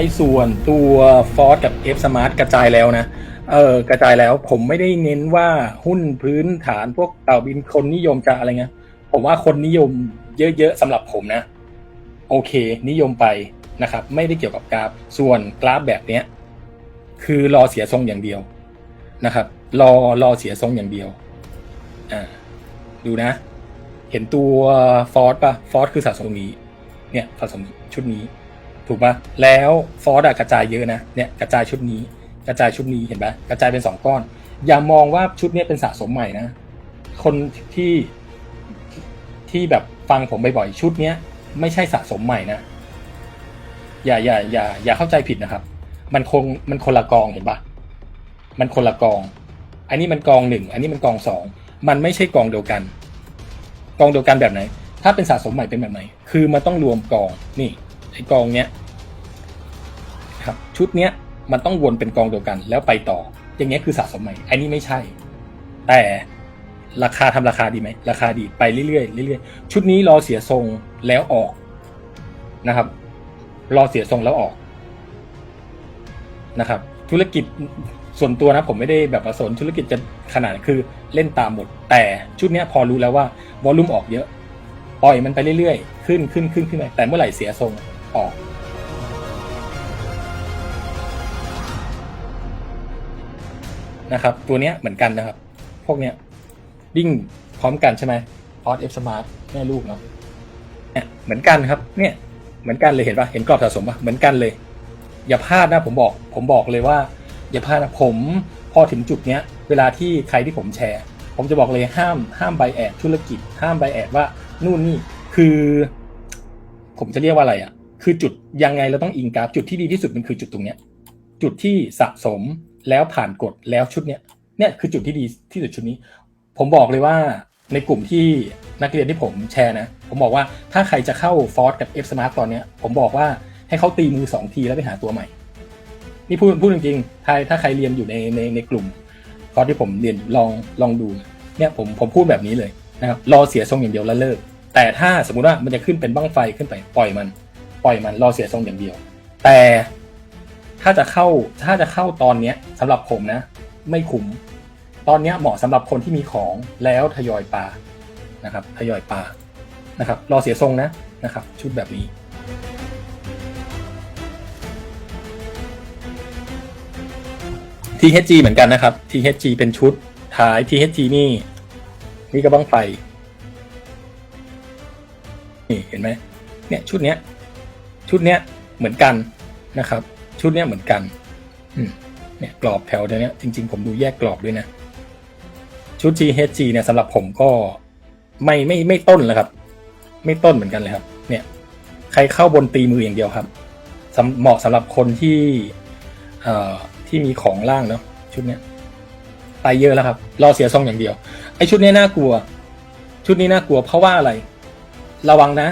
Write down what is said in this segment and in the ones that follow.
อ้ส่วนตัวฟอร์กับ F Smart กระจายแล้วนะ เออกระจายแล้วผมไม่ได้เน้นว่าหุ้นพื้นฐานพวกเต่าบินคนนิยมจะอะไรเงี้ยผมว่าคนนิยมเยอะๆสำหรับผมนะ โอเค นิยมไปนะครับ ไม่ได้เกี่ยวกับกราฟ ส่วนกราฟแบบเนี้ย คือรอเสียทรงอย่างเดียวนะครับ รอรอเสียทรงอย่างเดียวอ่าดูนะ เห็นตัวฟอร์สป่ะฟอร์สคือสะสมนี้ เนี่ยสะสมชุดนี้ ถูกปะแล้วฟอร์สอะกระจายเยอะนะเนี่ยกระจายชุดนี้ กระจายชุดนี้เห็นปะกระจายเป็นสองก้อน อย่ามองว่าชุดนี้เป็นสะสมใหม่นะ คนที่ที่แบบฟังผมบ่อยๆชุดเนี้ยไม่ใช่สะสมใหม่นะ อย่าอย่าอย่าอย่าเข้าใจผิดนะครับ มันคงมันคนละกองเห็นปะมันคนละกอง อันนี้มันกองหนึ่งอันนี้มันกองสองมันไม่ใช่กองเดียวกัน กองเดียวกันแบบไหน ถ้าเป็นสะสมใหม่เป็นแบบไหน คือมันต้องรวมกองนี่ ไอ้กองเนี้ยครับชุดเนี้ยมันต้องวนเป็นกองเดียวกัน แล้วไปต่อ อย่างเงี้ยคือสะสมใหม่อันนี้ไม่ใช่ แต่ราคาทำราคาดีไหมราคาดีไปเรื่อยๆเรื่อยๆชุดนี้รอเสียทรงแล้วออกนะครับ รอเสียทรงแล้วออกนะครับ ธุรกิจส่วนตัวนะผมไม่ได้แบบประสนธุรกิจจะขนาดคือเล่นตามหมด แต่ชุดเนี้ยพอรู้แล้วว่าวอลลุ่มออกเยอะปล่อยมันไปเรื่อยๆ ขึ้นขึ้นขึ้นขึ้นไปแต่เมื่อไหร่เสียทรง ออก นะครับ ตัวเนี้ยเหมือนกันนะครับ พวกเนี้ยวิ่งพร้อมกันใช่ไหมออสเอฟสมาร์ทแม่ลูกเนาะเนี่ยเหมือนกันครับ เนี่ยเหมือนกันเลยเห็นปะเห็นกรอบสะสมปะเหมือนกันเลย อย่าพลาดนะผมบอก ผมบอกเลยว่า อย่าพลาดนะผมพอถึงจุดเนี้ย เวลาที่ใครที่ผมแชร์ ผมจะบอกเลยห้ามห้ามไบแอดธุรกิจ ห้ามไบแอดว่านู่นนี่คือ ผมจะเรียกว่าอะไรอะ คือจุดยังไงเราต้องอิงกราฟจุดที่ดีที่สุดมันคือจุดตรงเนี้ยจุดที่สะสมแล้วผ่านกฎแล้วชุดเนี้ยเนี่ยคือจุดที่ดีที่สุดชุดนี้ ผมบอกเลยว่าในกลุ่มที่นักเรียนที่ผมแชร์นะ ผมบอกว่าถ้าใครจะเข้าฟอร์สกับ F Smart ตอนเนี้ยผมบอกว่าให้เขาตีมือสองทีแล้วไปหาตัวใหม่ นี่พูดพูดจริงๆถ้าถ้าใครเรียนอยู่ในในในกลุ่มคอร์สที่ผมเรียนอยู่ลองลองดูเนี่ยผมผมพูดแบบนี้เลยนะครับรอเสียทรงอย่างเดียวแล้วเลิก แต่ถ้าสมมุติว่ามันจะขึ้นเป็นบ้างไฟขึ้นไปปล่อยมัน ปล่อยมันรอเสียทรงอย่างเดียว แต่ถ้าจะเข้าถ้าจะเข้าตอนเนี้ยสำหรับผมนะ ไม่คุ้มตอนเนี้ยเหมาะสำหรับคนที่มีของแล้วทยอยปลานะครับทยอยปลานะครับ รอเสียทรงนะนะครับ ชุดแบบนี้ THG เหมือนกันนะครับ THG เป็นชุดท้าย THG นี่นี่กระบังไฟนี่เห็นไหมเนี่ยชุดเนี้ย ชุดเนี้ยเหมือนกันนะครับ ชุดเนี้ยเหมือนกันเนี่ยกรอบแถวเนี้ยจริง ๆ ผมดูแยกกรอบด้วยนะ ชุด GHG เนี่ยสำหรับผมก็ไม่ไม่ไม่ต้นแล้วครับ ไม่ต้นเหมือนกันเลยครับ เนี่ยใครเข้าบนตีมืออย่างเดียวครับเหมาะสำหรับคนที่เอ่อที่มีของล่างเนาะชุดเนี้ยไปเยอะแล้วครับ รอเสียทรงอย่างเดียว ไอชุดนี้น่ากลัว ชุดนี้น่ากลัวเพราะว่าอะไร ระวังนะ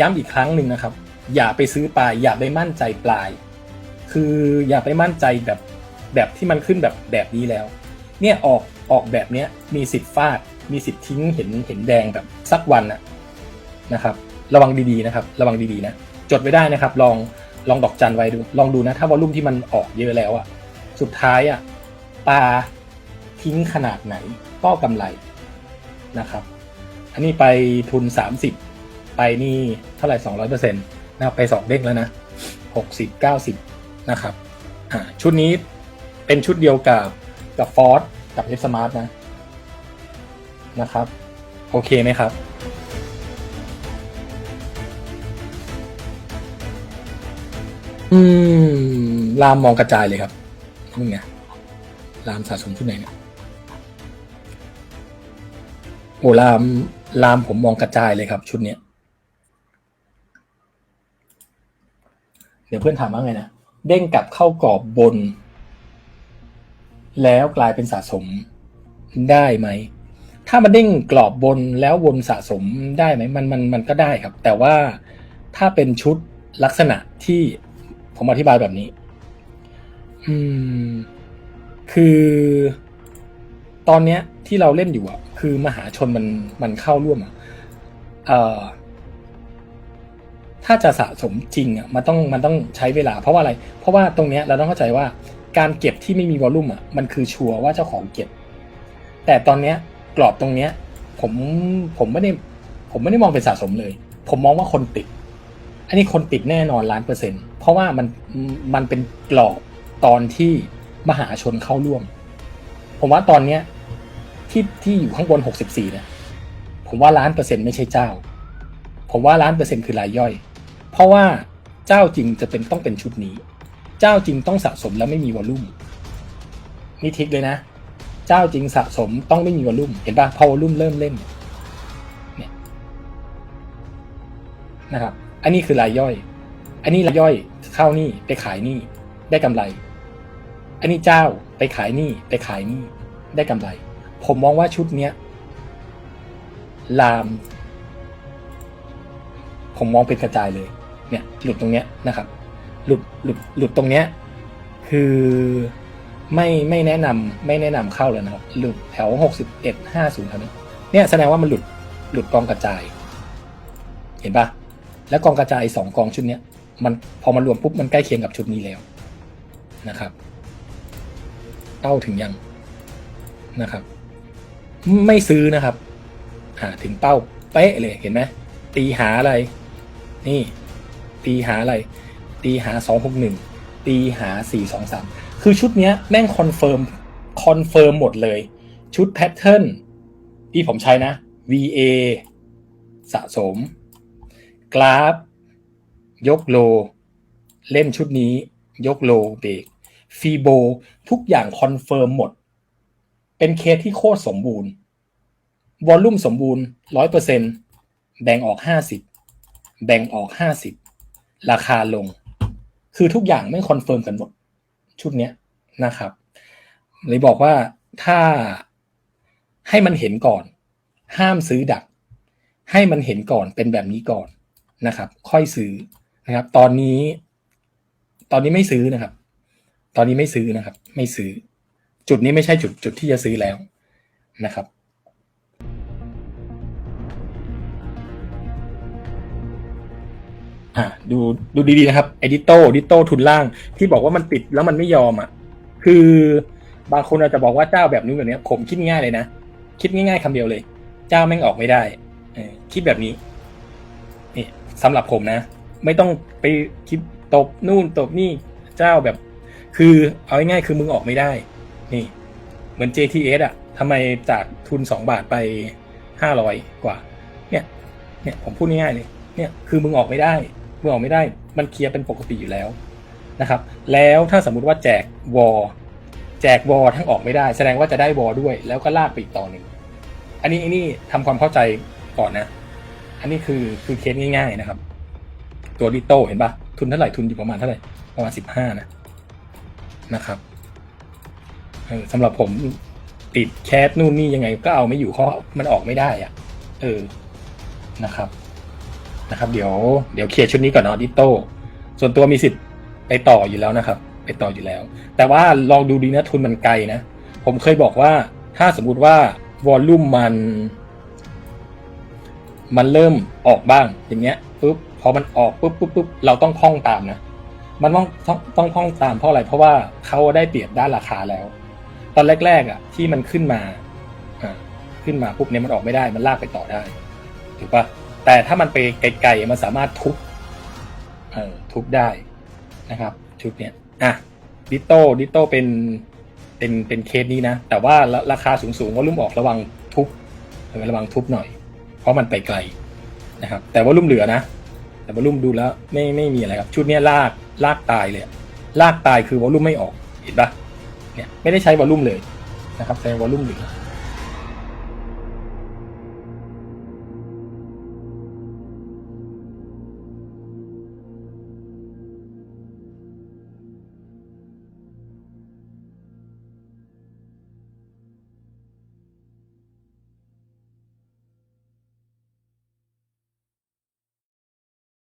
ย้ำอีกครั้งหนึ่งนะครับ อย่าไปซื้อปลาย อย่าไปมั่นใจปลาย คืออย่าไปมั่นใจแบบแบบที่มันขึ้นแบบแบบนี้แล้ว เนี่ยออกออกแบบเนี้ยมีสิทธิ์ฟาด มีสิทธิ์ทิ้งเห็นเห็นแดงแบบสักวันนะนะครับ ระวังดีๆนะครับ ระวังดีๆนะจดไว้ได้นะครับ ลองลองดอกจันไว้ดู ลองดูนะ ถ้าวอลลุ่มที่มันออกเยอะแล้วอะสุดท้ายอะปลาทิ้งขนาดไหนก็กำไรนะครับ อันนี้ไปทุน 30 ไปนี่เท่าไหร่200เปอร์เซ็ นะไปสองเด้งแล้วนะ60 90นะครับอ่าชุดนี้เป็นชุดเดียวกับกับฟอร์กับเอฟสมาร์ทนะนะครับ โอเคไหมครับอืมลามมองกระจายเลยครับนี่ไงลามสะสมชุดไหนเนี่ยโอ้ลามลามผมมองกระจายเลยครับ ชุดเนี้ย เดี๋ยวเพื่อนถามว่าไงนะ เด้งกลับเข้ากรอบบน แล้วกลายเป็นสะสมได้ไหม ถ้ามันเด้งกรอบบนแล้ววนสะสมได้ไหมมันมันมันก็ได้ครับ แต่ว่าถ้าเป็นชุดลักษณะที่ผมอธิบายแบบนี้ อืม คือ ตอนเนี้ยที่เราเล่นอยู่อะ คือมหาชนมันมันเข้าร่วมอะเอ่อ ถ้าจะสะสมจริงอะมันต้องมันต้องใช้เวลา เพราะว่าอะไร เพราะว่าตรงเนี้ยเราต้องเข้าใจว่าการเก็บที่ไม่มีวอลลุ่มอะมันคือชัวร์ว่าเจ้าของเก็บ แต่ตอนเนี้ยกรอบตรงเนี้ยผมผมไม่ได้ผมไม่ได้มองเป็นสะสมเลย ผมมองว่าคนติด อันนี้คนติดแน่นอนล้านเปอร์เซ็นต์เพราะว่ามันมันเป็นกรอบตอนที่มหาชนเข้าร่วม ผมว่าตอนเนี้ยที่ที่อยู่ข้างบนหกสิบสี่เนี่ยผมว่าล้านเปอร์เซ็นต์ไม่ใช่เจ้า ผมว่าล้านเปอร์เซ็นต์คือรายย่อย เพราะว่าเจ้าจริงจะเป็นต้องเป็นชุดนี้ เจ้าจริงต้องสะสมแล้วไม่มีวอลลุ่มนี่ทิกเลยนะ เจ้าจริงสะสมต้องไม่มีวอลลุ่มเห็นปะพอวอลลุ่มเริ่มเล่นเนี่ยนะครับ อันนี้คือรายย่อย อันนี้รายย่อยเข้านี่ไปขายนี่ได้กำไร อันนี้เจ้าไปขายนี่ไปขายนี่ได้กำไร ผมมองว่าชุดเนี้ยลาม ผมมองเป็นกระจายเลย เนี่ยหลุดตรงเนี้ยนะครับหลุดหลุดหลุดตรงเนี้ยคือไม่ไม่แนะนำไม่แนะนำเข้าเลยนะครับ หลุดแถวหกสิบเอ็ดห้าศูนย์เท่านี้เนี่ยแสดงว่ามันหลุดหลุดกองกระจาย เห็นปะแล้วกองกระจายสองกองชุดเนี้ยมันพอมารวมปุ๊บมันใกล้เคียงกับชุดนี้แล้วนะครับเต้าถึงยังนะครับ ไม่ซื้อนะครับอ่าถึงเป้าเป๊ะเลยเห็นไหมตีหาอะไร นี่ ตีหาอะไร ตีหาสองหกหนึ่งตีหาสี่สองสามคือชุดเนี้ยแม่งคอนเฟิร์มคอนเฟิร์มหมดเลย ชุดแพทเทิร์นที่ผมใช้นะ VA สะสม กราฟ ยกโล เล่นชุดนี้ ยกโลเบรกฟีโบทุกอย่างคอนเฟิร์มหมด เป็นเคสที่โคตรสมบูรณ์ วอลลุ่มสมบูรณ์ร้อยเปอร์เซ็นแบ่งออกห้าสิบแบ่งออกห้าสิบ ราคาลง คือทุกอย่างไม่คอนเฟิร์มกันหมด ชุดเนี้ยนะครับเลยบอกว่าถ้าให้มันเห็นก่อน ห้ามซื้อดัก ให้มันเห็นก่อนเป็นแบบนี้ก่อนนะครับ ค่อยซื้อนะครับ ตอนนี้ ตอนนี้ไม่ซื้อนะครับ ตอนนี้ไม่ซื้อนะครับ ไม่ซื้อ จุดนี้ไม่ใช่จุดจุดที่จะซื้อแล้วนะครับ อ่าดูดูดีๆนะครับไอดิโต้ดิโต้ทุนล่าง ที่บอกว่ามันปิดแล้วมันไม่ยอมอะคือบางคนอาจจะบอกว่าเจ้าแบบนู้นแบบนี้ผมคิดง่ายเลยนะ คิดง่ายๆคำเดียวเลย เจ้าแม่งออกไม่ได้อคิดแบบนี้นี่สำหรับผมนะ ไม่ต้องไปคิดตบนู่นตบนี่เจ้าแบบ คือเอาง่ายๆคือมึงออกไม่ได้ นี่ เหมือน JTS อะทำไมจากทุนสองบาทไปห้าร้อยกว่า เนี่ย เนี่ยผมพูดง่ายๆเลย เนี่ยคือมึงออกไม่ได้ มึงอออกไม่ได้มันเคลียร์เป็นปกติอยู่แล้วนะครับ แล้วถ้าสมมุติว่าแจกวอแจกวอทั้งออกไม่ได้ แสดงว่าจะได้วอด้วย แล้วก็ลากไปอีกต่อหนึ่งอันนี้อันนี้ทำความเข้าใจก่อนนะ อันนี้คือคือเคสง่าย ๆนะครับ ตัวดิโต้เห็นปะทุนเท่าไหร่ทุนอยู่ประมาณเท่าไหร่ประมาณสิบห้านะนะครับเออสำหรับผมติดแคสนู่นนี่ยังไงก็เอาไม่อยู่เพราะมันออกไม่ได้อะเออนะครับ นะครับ เดี๋ยวเดี๋ยวเคลียร์ชุดนี้ก่อนเนาะดิโต้ส่วนตัวมีสิทธิ์ไปต่ออยู่แล้วนะครับ ไปต่ออยู่แล้ว แต่ว่าลองดูดีนะทุนมันไกลนะ ผมเคยบอกว่าถ้าสมมุติว่าวอลลุ่มมัน มันเริ่มออกบ้างอย่างเงี้ยปุ๊บพอมันออกปุ๊บปุ๊บปุ๊บเราต้องท่องตามนะมันต้องต้องต้องท่องตามเพราะอะไรเพราะว่าเขาได้เปรียบด้านราคาแล้ว ตอนแรกๆอะ ที่มันขึ้นมาอ่าขึ้นมาปุ๊บเนี่ยมันออกไม่ได้มันลากไปต่อได้ถูกปะ แต่ถ้ามันไปไกลๆมันสามารถทุบเอ่อทุบได้นะครับ ชุดเนี้ยอะดิโต้ดิโต้เป็นเป็นเป็นเคสนี้นะ แต่ว่าราคาสูงๆก็รุ่มออกระวังทุบระวังทุบหน่อย เพราะมันไปไกลนะครับ แต่ว่ารุ่มเหลือนะ แต่ว่ารุ่มดูแล้วไม่ไม่มีอะไรครับ ชุดเนี้ยลากลากตายเลยลากตายคือวอลุ่มไม่ออกเห็นปะเนี่ยไม่ได้ใช้วอลุ่มเลยนะครับใช้วอลุ่มเหลือ